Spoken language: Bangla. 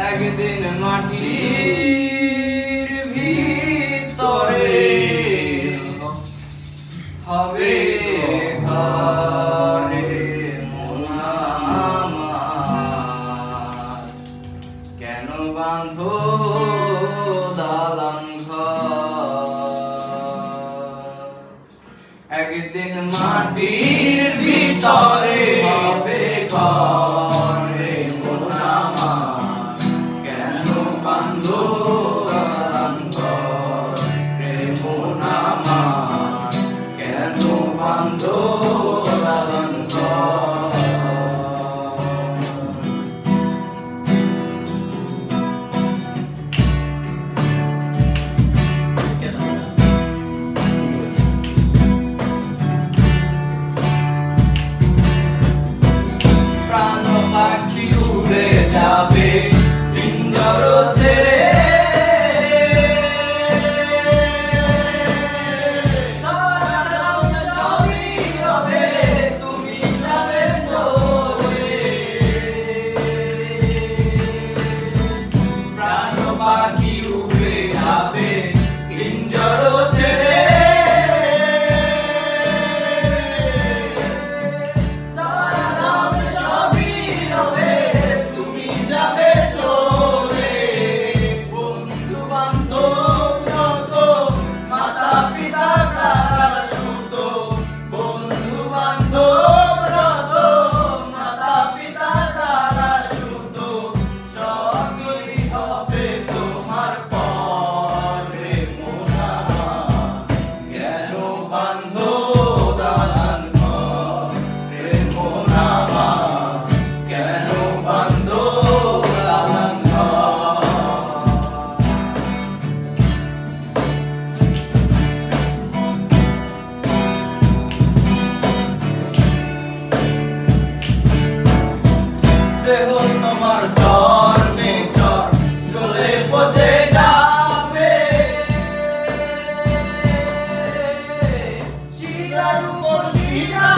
একদিন মাটির ভিতরে হবে। কেন একদিন মাটির ভিতরে Peter!